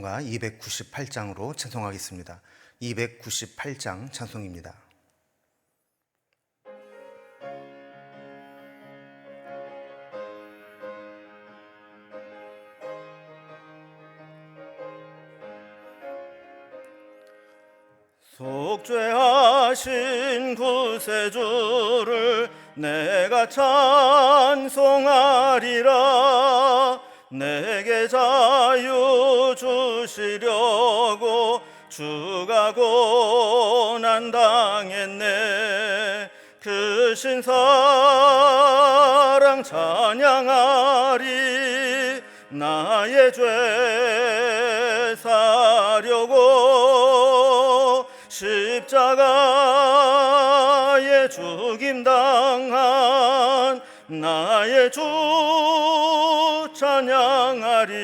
찬송가 298장으로 찬송하겠습니다. 298장 찬송입니다. 속죄하신 구세주를 내가 찬송하리라 내게 자유 주시려고 주가 고난 당했네. 그 신사랑 찬양하리. 나의 죄 사려고 십자가에 죽임 당한 나의 주 찬양하리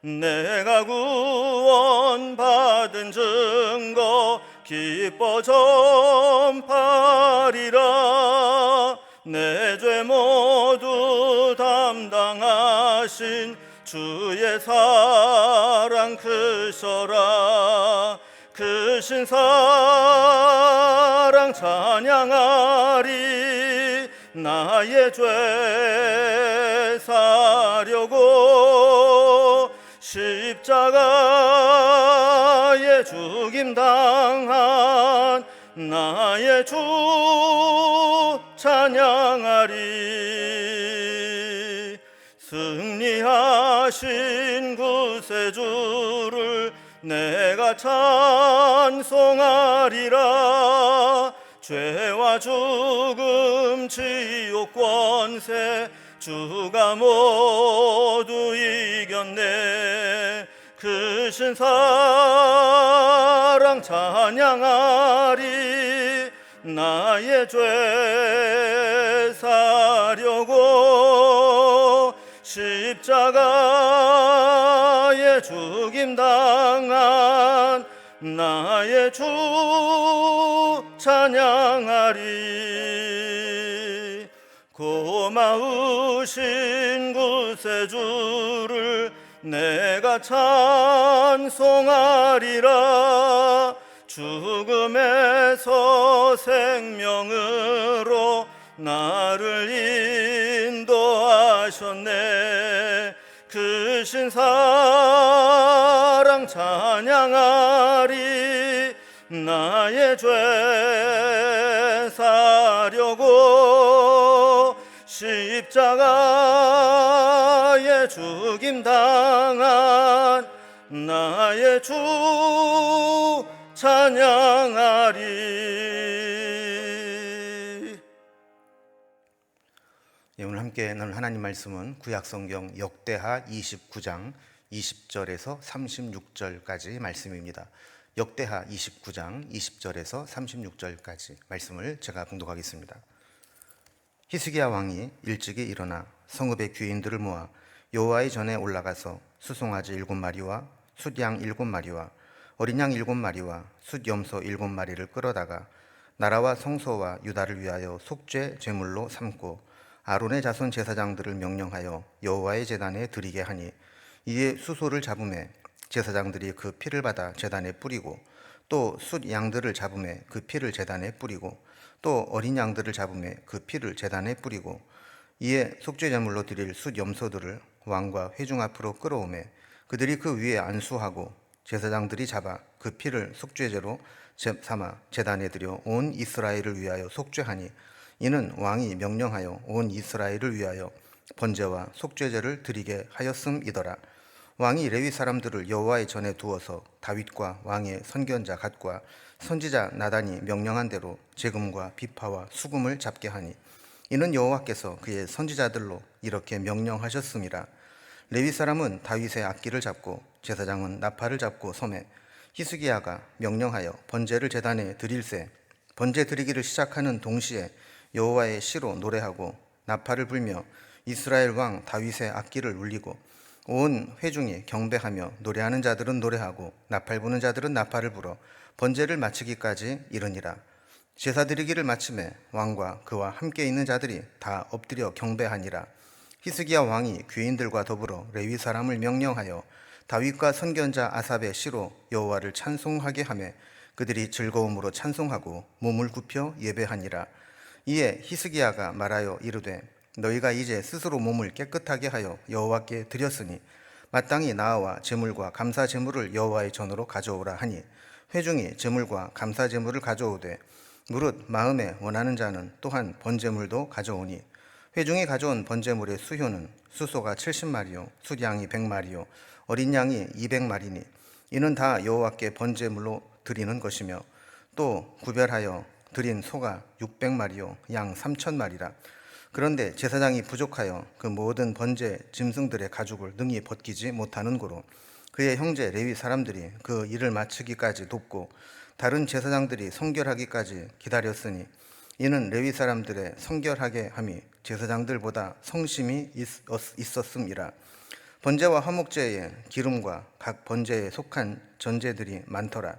내가 구원받은 증거 기뻐 전파리라. 내 죄 모두 담당하신 주의 사랑 크셔라. 크신 사랑 찬양하리. 나의 죄 사려고 십자가에 죽임 당한 나의 주 찬양하리. 승리하신 구세주를 내가 찬송하리라. 죄와 죽음 지옥 권세 주가 모두 이겼네. 크신 사랑 찬양하리. 나의 죄 사려고 십자가에 죽임 당한 나의 주 찬양하리 고마우신 구세주를 내가 찬송하리라. 죽음에서 생명으로 나를 인도하셨네. 크신 사랑 찬양하리. 나의 죄 사려고 십자가에 죽임 당한 나의 주 찬양하리 예, 오늘 함께 나눌 하나님 말씀은 구약성경 역대하 29장 20절에서 36절까지 말씀입니다. 역대하 29장 20절에서 36절까지 말씀을 제가 봉독하겠습니다. 히스기야 왕이 일찍이 일어나 성읍의 귀인들을 모아 여호와의 전에 올라가서 수송아지 일곱 마리와 숫양 일곱 마리와 어린 양 일곱 마리와 숫염소 일곱 마리를 끌어다가 나라와 성소와 유다를 위하여 속죄 제물로 삼고 아론의 자손 제사장들을 명령하여 여호와의 제단에 드리게 하니 이에 수소를 잡음에 제사장들이 그 피를 받아 제단에 뿌리고 또 숫 양들을 잡음에 그 피를 제단에 뿌리고 또 어린 양들을 잡음에 그 피를 제단에 뿌리고 이에 속죄 제물로 드릴 숫 염소들을 왕과 회중 앞으로 끌어오매 그들이 그 위에 안수하고 제사장들이 잡아 그 피를 속죄제로 삼아 제단에 드려 온 이스라엘을 위하여 속죄하니 이는 왕이 명령하여 온 이스라엘을 위하여 번제와 속죄제를 드리게 하였음이더라. 왕이 레위 사람들을 여호와의 전에 두어서 다윗과 왕의 선견자 갓과 선지자 나단이 명령한 대로 재금과 비파와 수금을 잡게 하니 이는 여호와께서 그의 선지자들로 이렇게 명령하셨음이라. 레위 사람은 다윗의 악기를 잡고 제사장은 나팔을 잡고 섬에 히스기야가 명령하여 번제를 제단에 드릴새 번제 드리기를 시작하는 동시에 여호와의 시로 노래하고 나팔을 불며 이스라엘 왕 다윗의 악기를 울리고 온 회중이 경배하며 노래하는 자들은 노래하고 나팔 부는 자들은 나팔을 불어 번제를 마치기까지 이르니라. 제사 드리기를 마침에 왕과 그와 함께 있는 자들이 다 엎드려 경배하니라. 히스기야 왕이 귀인들과 더불어 레위 사람을 명령하여 다윗과 선견자 아삽의 시로 여호와를 찬송하게 하며 그들이 즐거움으로 찬송하고 몸을 굽혀 예배하니라. 이에 히스기야가 말하여 이르되 너희가 이제 스스로 몸을 깨끗하게 하여 여호와께 드렸으니 마땅히 나와 제물과 감사 제물을 여호와의 전으로 가져오라 하니 회중이 제물과 감사 제물을 가져오되 무릇 마음에 원하는 자는 또한 번제물도 가져오니 회중이 가져온 번제물의 수효는 수소가 70마리요 수량이 100마리요 어린 양이 200마리니 이는 다 여호와께 번제물로 드리는 것이며 또 구별하여 드린 소가 600마리요 양 3천마리라 그런데 제사장이 부족하여 그 모든 번제 짐승들의 가죽을 능히 벗기지 못하는 고로 그의 형제 레위 사람들이 그 일을 마치기까지 돕고 다른 제사장들이 성결하기까지 기다렸으니 이는 레위 사람들의 성결하게 함이 제사장들보다 성심이 있- 있었음이라 번제와 화목제에 기름과 각 번제에 속한 전제들이 많더라.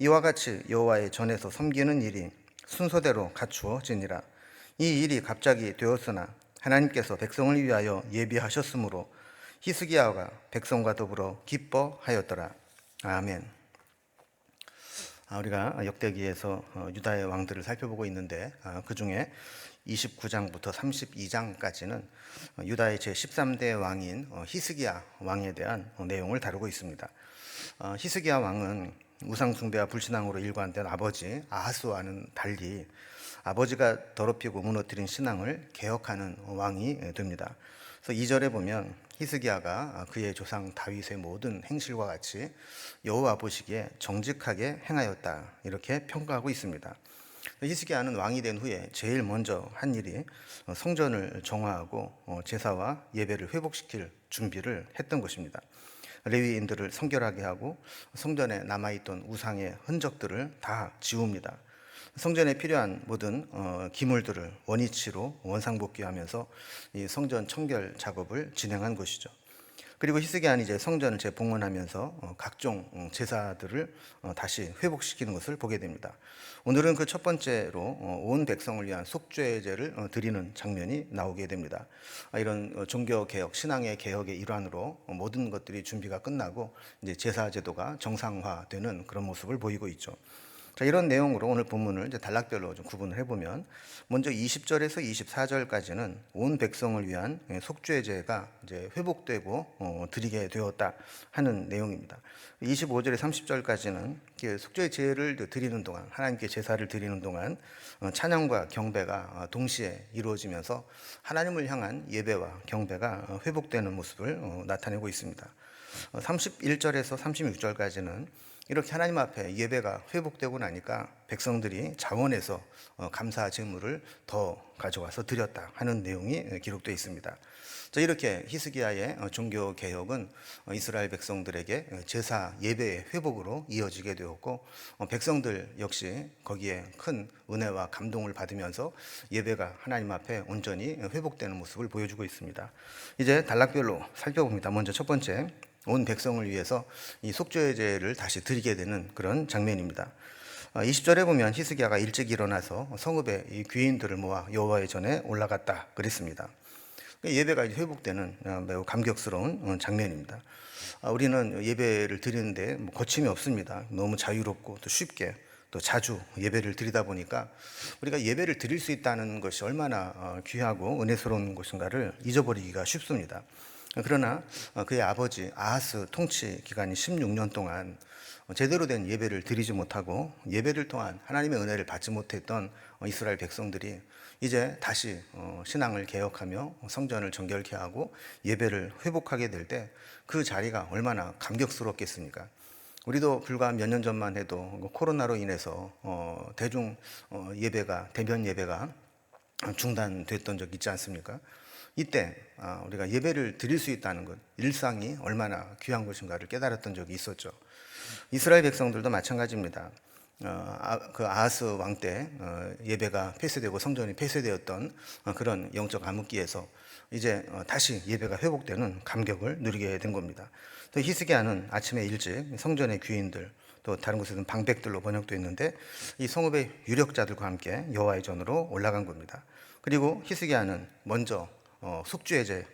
이와 같이 여호와의 전에서 섬기는 일이 순서대로 갖추어지니라 이 일이 갑자기 되었으나 하나님께서 백성을 위하여 예비하셨으므로 히스기야가 백성과 더불어 기뻐하였더라 아멘. 아, 우리가 역대기에서 어, 유다의 왕들을 살펴보고 있는데 그 중에 29장부터 32장까지는 유다의 제 13대 왕인 어, 히스기야 왕에 대한 어, 내용을 다루고 있습니다. 어, 히스기야 왕은 우상 숭배와 불신앙으로 일관된 아버지 아하스와는 달리 아버지가 더럽히고 무너뜨린 신앙을 개혁하는 왕이 됩니다. 그래서 2절에 보면 히스기야가 그의 조상 다윗의 모든 행실과 같이 여호와 보시기에 정직하게 행하였다 이렇게 평가하고 있습니다. 히스기야는 왕이 된 후에 제일 먼저 한 일이 성전을 정화하고 어, 제사와 예배를 회복시킬 준비를 했던 것입니다. 레위인들을 성결하게 하고 성전에 남아있던 우상의 흔적들을 다 지웁니다. 성전에 필요한 모든 어, 기물들을 원위치로 원상복귀하면서 이 성전 청결 작업을 진행한 것이죠. 그리고 히스기야는 이제 성전을 재봉헌하면서 어, 각종 어, 제사들을 어, 다시 회복시키는 것을 보게 됩니다. 오늘은 그 첫 번째로 어, 온 백성을 위한 속죄제를 어, 드리는 장면이 나오게 됩니다. 아, 이런 어, 종교 개혁, 신앙의 개혁의 일환으로 어, 모든 것들이 준비가 끝나고 이제 제사 제도가 정상화되는 그런 모습을 보이고 있죠. 자, 이런 내용으로 오늘 본문을 이제 단락별로 좀 구분을 해보면 먼저 20절에서 24절까지는 온 백성을 위한 예, 속죄제가 이제 회복되고 어, 드리게 되었다 하는 내용입니다. 25절에 30절까지는 속죄제를 드리는 동안 하나님께 제사를 드리는 동안 어, 찬양과 경배가 어, 동시에 이루어지면서 하나님을 향한 예배와 경배가 어, 회복되는 모습을 어, 나타내고 있습니다. 31절에서 36절까지는 이렇게 하나님 앞에 예배가 회복되고 나니까 백성들이 자원해서 어, 감사 제물을 더 가져와서 드렸다 하는 내용이 기록되어 있습니다. 자, 이렇게 히스기야의 어, 종교 개혁은 어, 이스라엘 백성들에게 제사 예배의 회복으로 이어지게 되었고 백성들 역시 거기에 큰 은혜와 감동을 받으면서 예배가 하나님 앞에 온전히 회복되는 모습을 보여주고 있습니다. 이제 단락별로 살펴봅니다. 먼저 첫 번째 온 백성을 위해서 이 속죄제를 다시 드리게 되는 그런 장면입니다. 20절에 보면 히스기야가 일찍 일어나서 성읍에 이 귀인들을 모아 여호와의 전에 올라갔다 그랬습니다. 예배가 회복되는 어, 매우 감격스러운 어, 장면입니다. 아, 우리는 예배를 드리는데 뭐 거침이 없습니다. 너무 자유롭고 또 쉽게 또 자주 예배를 드리다 보니까 우리가 예배를 드릴 수 있다는 것이 얼마나 어, 귀하고 은혜스러운 것인가를 잊어버리기가 쉽습니다. 그러나 그의 아버지 아하스 통치 기간이 16년 동안 제대로 된 예배를 드리지 못하고 예배를 통한 하나님의 은혜를 받지 못했던 이스라엘 백성들이 이제 다시 어, 신앙을 개혁하며 성전을 정결케 하고 예배를 회복하게 될 때 그 자리가 얼마나 감격스럽겠습니까? 우리도 불과 몇 년 전만 해도 그 코로나로 인해서 어, 대중 어, 예배가 대면 예배가 중단됐던 적 있지 않습니까? 이때 아, 우리가 예배를 드릴 수 있다는 것, 일상이 얼마나 귀한 것인가를 깨달았던 적이 있었죠. 이스라엘 백성들도 마찬가지입니다. 어, 아, 그 아하스 왕때 어, 예배가 폐쇄되고 성전이 폐쇄되었던 어, 그런 영적 암흑기에서 이제 다시 예배가 회복되는 감격을 누리게 된 겁니다. 또 히스기야는 아침에 일찍 성전의 귀인들 또 다른 곳에서는 방백들로 번역되어 있는데 이 성읍의 유력자들과 함께 여호와의 전으로 올라간 겁니다. 그리고 히스기야는 먼저 어, 속죄의 제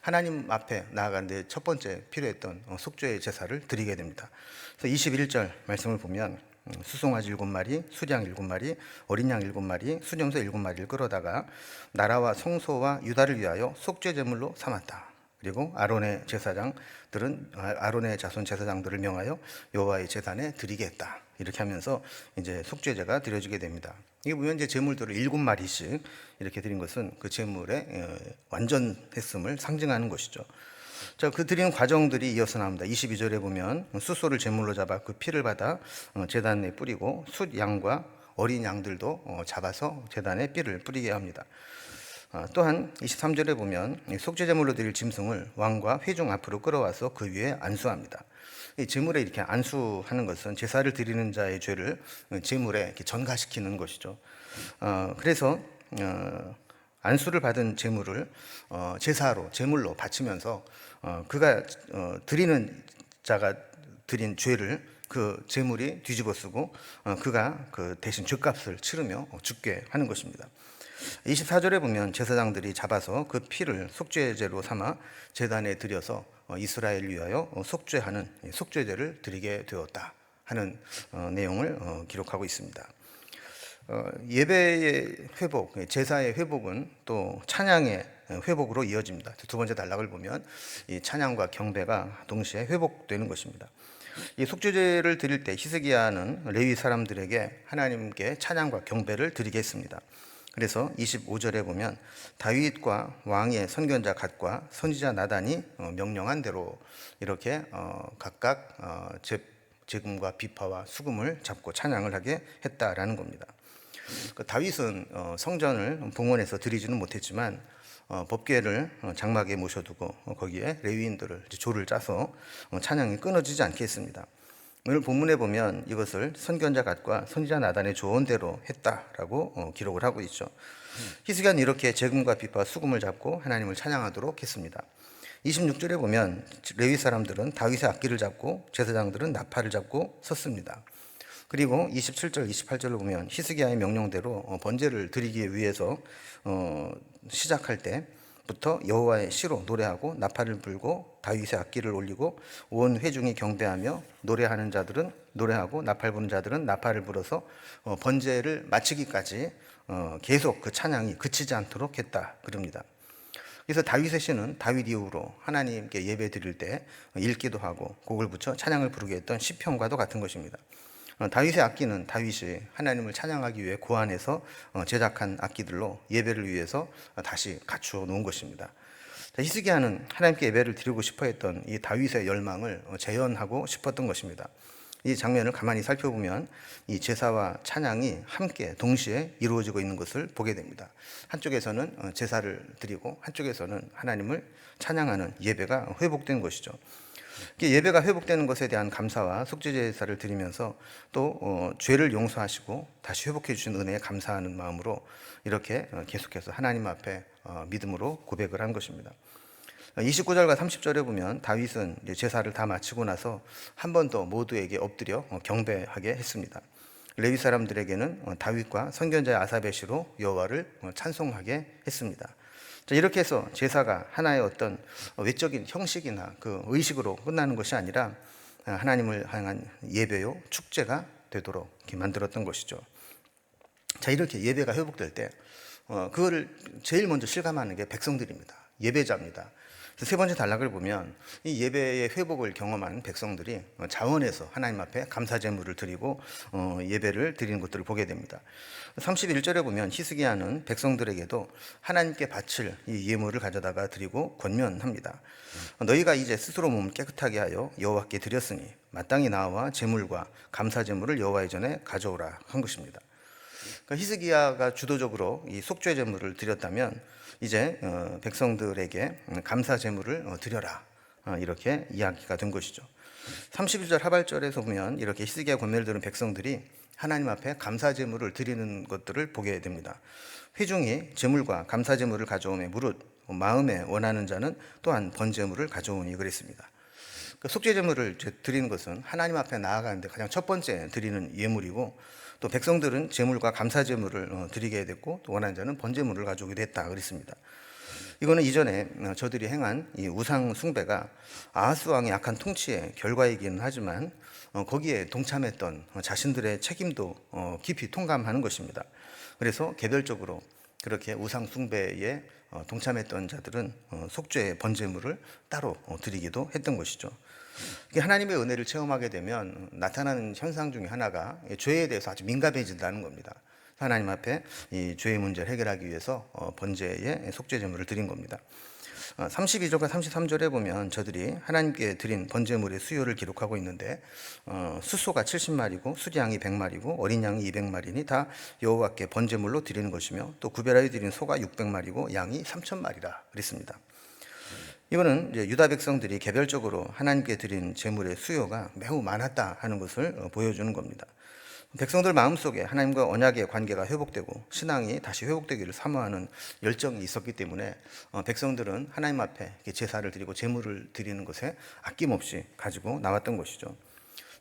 하나님 앞에 나아가는데 첫 번째 필요했던 어, 속죄의 제사를 드리게 됩니다. 그래서 21절 말씀을 보면 음, 수송아지 일곱 마리, 수량 일곱 마리, 어린 양 일곱 마리, 수염소 일곱 마리를 끌어다가 나라와 성소와 유다를 위하여 속죄 제물로 삼았다. 그리고 아론의 제사장들은 아, 아론의 자손 제사장들을 명하여 여호와의 제단에 드리겠다. 이렇게 하면서 이제 속죄제가 드려지게 됩니다. 이게 보면 이제 제물들을 일곱 마리씩 이렇게 드린 것은 그 제물의 어, 완전했음을 상징하는 것이죠. 자, 그 드리는 과정들이 이어서 나옵니다. 22절에 보면 숫소를 제물로 잡아 그 피를 받아 어, 제단에 뿌리고 숫 양과 어린 양들도 어, 잡아서 제단에 삐를 뿌리게 합니다. 어, 또한 23절에 보면 이 속죄제물로 드릴 짐승을 왕과 회중 앞으로 끌어와서 그 위에 안수합니다. 이 제물에 이렇게 안수하는 것은 제사를 드리는 자의 죄를 제물에 전가시키는 것이죠. 어, 그래서 어, 안수를 받은 제물을 어, 제사로 제물로 바치면서 어, 그가 어, 드리는 자가 드린 죄를 그 제물이 뒤집어쓰고 어, 그가 그 대신 죄값을 치르며 어, 죽게 하는 것입니다. 24절에 보면 제사장들이 잡아서 그 피를 속죄제로 삼아 제단에 들여서 어, 이스라엘 위하여 어, 속죄하는 이 속죄제를 드리게 되었다 하는 어, 내용을 어, 기록하고 있습니다. 어, 예배의 회복, 제사의 회복은 또 찬양의 회복으로 이어집니다. 두 번째 단락을 보면 이 찬양과 경배가 동시에 회복되는 것입니다. 이 속죄제를 드릴 때 히스기야는 레위 사람들에게 하나님께 찬양과 경배를 드리겠습니다. 그래서 25절에 보면 다윗과 왕의 선견자 갓과 선지자 나단이 어, 명령한 대로 이렇게 어, 각각 어, 제- 제금과 비파와 수금을 잡고 찬양을 하게 했다라는 겁니다. 그 다윗은 어, 성전을 봉헌해서 드리지는 못했지만 어, 법궤를 어, 장막에 모셔두고 어, 거기에 레위인들을 조를 짜서 어, 찬양이 끊어지지 않게 했습니다. 오늘 본문에 보면 이것을 선견자 갓과 선지자 나단의 조언대로 했다라고 어, 기록을 하고 있죠. 히스기야는 이렇게 재금과 비파 수금을 잡고 하나님을 찬양하도록 했습니다. 26절에 보면 레위 사람들은 다윗의 악기를 잡고 제사장들은 나팔을 잡고 섰습니다. 그리고 27절, 28절을 보면 히스기야의 명령대로 어, 번제를 드리기 위해서 어, 시작할 때 부터 여호와의 시로 노래하고 나팔을 불고 다윗의 악기를 올리고 온 회중이 경배하며 노래하는 자들은 노래하고 나팔 부는 자들은 나팔을 불어서 어, 번제를 마치기까지 어, 계속 그 찬양이 그치지 않도록 했다 그럽니다. 그래서 다윗의 시는 다윗 이후로 하나님께 예배 드릴 때 읽기도 하고 곡을 붙여 찬양을 부르게 했던 시편과도 같은 것입니다. 어, 다윗의 악기는 다윗이 하나님을 찬양하기 위해 고안해서 어, 제작한 악기들로 예배를 위해서 어, 다시 갖추어 놓은 것입니다. 자, 히스기야는 하나님께 예배를 드리고 싶어 했던 이 다윗의 열망을 어, 재현하고 싶었던 것입니다. 이 장면을 가만히 살펴보면 이 제사와 찬양이 함께 동시에 이루어지고 있는 것을 보게 됩니다. 한쪽에서는 어, 제사를 드리고 한쪽에서는 하나님을 찬양하는 예배가 회복된 것이죠. 예배가 회복되는 것에 대한 감사와 속죄 제사를 드리면서 또 어, 죄를 용서하시고 다시 회복해 주신 은혜에 감사하는 마음으로 이렇게 어, 계속해서 하나님 앞에 어, 믿음으로 고백을 한 것입니다. 29절과 30절에 보면 다윗은 제사를 다 마치고 나서 한 번 더 모두에게 엎드려 어, 경배하게 했습니다. 레위 사람들에게는 어, 다윗과 선견자 아사베시로 여호와를 어, 찬송하게 했습니다. 자, 이렇게 해서 제사가 하나의 어떤 외적인 형식이나 그 의식으로 끝나는 것이 아니라 어, 하나님을 향한 예배요 축제가 되도록 만들었던 것이죠. 자 이렇게 예배가 회복될 때 어, 그거를 제일 먼저 실감하는 게 백성들입니다. 예배자입니다. 세 번째 단락을 보면 이 예배의 회복을 경험한 백성들이 어, 자원해서 하나님 앞에 감사 제물을 드리고 어, 예배를 드리는 것들을 보게 됩니다. 31절에 보면 히스기야는 백성들에게도 하나님께 바칠 이 예물을 가져다가 드리고 권면합니다. 너희가 이제 스스로 몸을 깨끗하게 하여 여호와께 드렸으니 마땅히 나와 제물과 감사 제물을 여호와의 전에 가져오라 한 것입니다. 그러니까 히스기야가 주도적으로 이 속죄 제물을 드렸다면 이제 어, 백성들에게 감사 제물을 어, 드려라 어, 이렇게 이야기가 된 것이죠. 31절 하발절에서 보면 이렇게 히스기야 권면을 들은 백성들이 하나님 앞에 감사 제물을 드리는 것들을 보게 됩니다. 회중이 제물과 감사 제물을 가져오매 무릇 마음에 원하는 자는 또한 번제물을 가져오니 그랬습니다. 그 속죄 제물을 드리는 것은 하나님 앞에 나아가는데 가장 첫 번째 드리는 예물이고 또 백성들은 제물과 감사 제물을 어, 드리게 됐고 또 원하는 자는 번제물을 가져오게 됐다 그랬습니다. 이거는 이전에 어, 저들이 행한 이 우상 숭배가 아하스 왕의 악한 통치의 결과이기는 하지만 어, 거기에 동참했던 어, 자신들의 책임도 어, 깊이 통감하는 것입니다. 그래서 개별적으로 그렇게 우상 숭배에 어, 동참했던 자들은 어, 속죄의 번제물을 따로 어, 드리기도 했던 것이죠. 하나님의 은혜를 체험하게 되면 나타나는 현상 중에 하나가 이 죄에 대해서 아주 민감해진다는 겁니다. 하나님 앞에 이 죄의 문제를 해결하기 위해서 어, 번제의 속죄 제물을 드린 겁니다. 어, 32절과 33절에 보면 저들이 하나님께 드린 번제물의 수요를 기록하고 있는데 어, 수소가 70마리고 수량이 100마리고 어린 양이 200마리니 다 여호와께 번제물로 드리는 것이며 또 구별하여 드린 소가 600마리고 양이 3천마리라 그랬습니다. 이거는 유다 백성들이 개별적으로 하나님께 드린 제물의 수요가 매우 많았다 하는 것을 어, 보여주는 겁니다. 백성들 마음속에 하나님과 언약의 관계가 회복되고 신앙이 다시 회복되기를 사모하는 열정이 있었기 때문에 어, 백성들은 하나님 앞에 제사를 드리고 제물을 드리는 것에 아낌없이 가지고 나왔던 것이죠.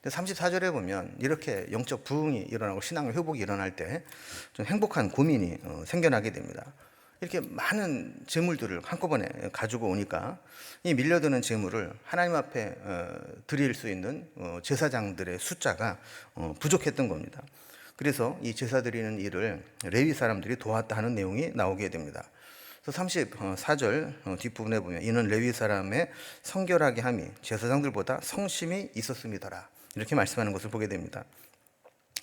근데 34절에 보면 이렇게 영적 부흥이 일어나고 신앙의 회복이 일어날 때 좀 행복한 고민이 어, 생겨나게 됩니다. 이렇게 많은 재물들을 한꺼번에 가지고 오니까 이 밀려드는 재물을 하나님 앞에 어, 드릴 수 있는 어, 제사장들의 숫자가 어, 부족했던 겁니다. 그래서 이 제사 드리는 일을 레위 사람들이 도왔다 하는 내용이 나오게 됩니다. 그래서 34절 뒷부분에 보면 이는 레위 사람의 성결하게 함이 제사장들보다 성심이 있었음이더라 이렇게 말씀하는 것을 보게 됩니다.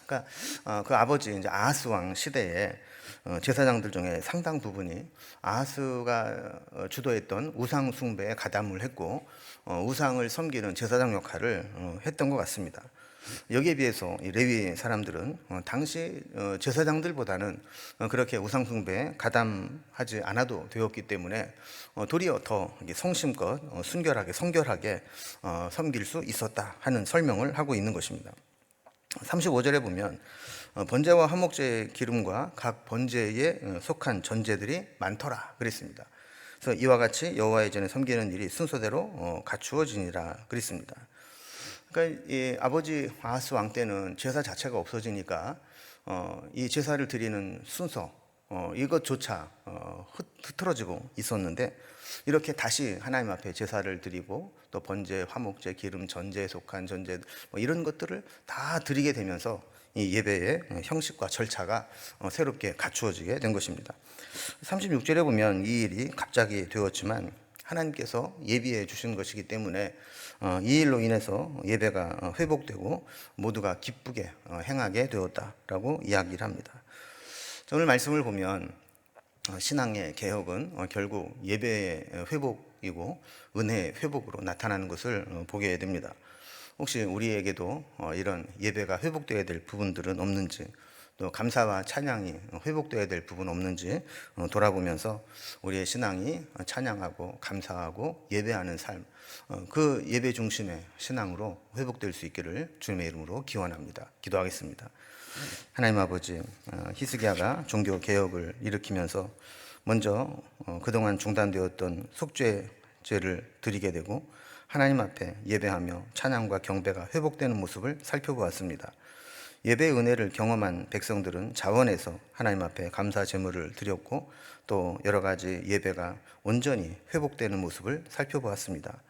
그러니까 어, 그 아버지 이제 아하스 왕 시대에 어, 제사장들 중에 상당 부분이 아하스가 어, 주도했던 우상 숭배에 가담을 했고 어, 우상을 섬기는 제사장 역할을 어, 했던 것 같습니다. 여기에 비해서 이 레위 사람들은 어, 당시 어, 제사장들보다는 어, 그렇게 우상 숭배에 가담하지 않아도 되었기 때문에 어, 도리어 더 성심껏 어, 순결하게 성결하게 어, 섬길 수 있었다 하는 설명을 하고 있는 것입니다. 35절에 보면 어, 번제와 화목제의 기름과 각 번제에 어, 속한 전제들이 많더라 그랬습니다. 그래서 이와 같이 여호와의 전에 섬기는 일이 순서대로 어, 갖추어지니라 그랬습니다. 그러니까 이 아버지 아하스 왕 때는 제사 자체가 없어지니까 어, 이 제사를 드리는 순서 어, 이것조차 어, 흐, 흐트러지고 있었는데 이렇게 다시 하나님 앞에 제사를 드리고 또 번제, 화목제, 기름, 전제에 속한 전제 뭐 이런 것들을 다 드리게 되면서 이 예배의 형식과 절차가 어, 새롭게 갖추어지게 된 것입니다. 36절에 보면 이 일이 갑자기 되었지만 하나님께서 예비해 주신 것이기 때문에 어, 이 일로 인해서 예배가 어, 회복되고 모두가 기쁘게 어, 행하게 되었다라고 이야기를 합니다. 오늘 말씀을 보면 어, 신앙의 개혁은 어, 결국 예배의 회복이고 은혜의 회복으로 나타나는 것을 어, 보게 됩니다. 혹시 우리에게도 어, 이런 예배가 회복되어야 될 부분들은 없는지 또 감사와 찬양이 회복되어야 될 부분 없는지 어, 돌아보면서 우리의 신앙이 찬양하고 감사하고 예배하는 삶, 어, 그 예배 중심의 신앙으로 회복될 수 있기를 주님의 이름으로 기원합니다. 기도하겠습니다. 하나님 아버지, 어, 히스기야가 종교 개혁을 일으키면서 먼저 어, 그동안 중단되었던 속죄 죄를 드리게 되고 하나님 앞에 예배하며 찬양과 경배가 회복되는 모습을 살펴보았습니다. 예배 은혜를 경험한 백성들은 자원해서 하나님 앞에 감사 제물을 드렸고 또 여러 가지 예배가 온전히 회복되는 모습을 살펴보았습니다.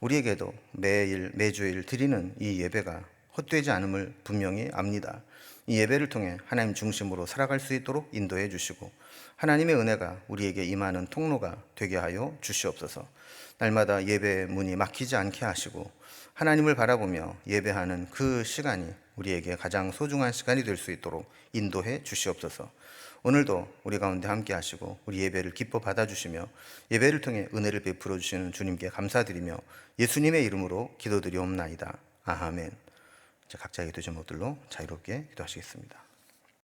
우리에게도 매일 매주일 드리는 이 예배가 헛되지 않음을 분명히 압니다. 이 예배를 통해 하나님 중심으로 살아갈 수 있도록 인도해 주시고 하나님의 은혜가 우리에게 임하는 통로가 되게 하여 주시옵소서. 날마다 예배 문이 막히지 않게 하시고 하나님을 바라보며 예배하는 그 시간이 우리에게 가장 소중한 시간이 될 수 있도록 인도해 주시옵소서. 오늘도 우리 가운데 함께 하시고 우리 예배를 기뻐 받아 주시며 예배를 통해 은혜를 베풀어 주시는 주님께 감사드리며 예수님의 이름으로 기도드리옵나이다. 아멘. 자, 각자의 기도 제목들로 자유롭게 기도하시겠습니다.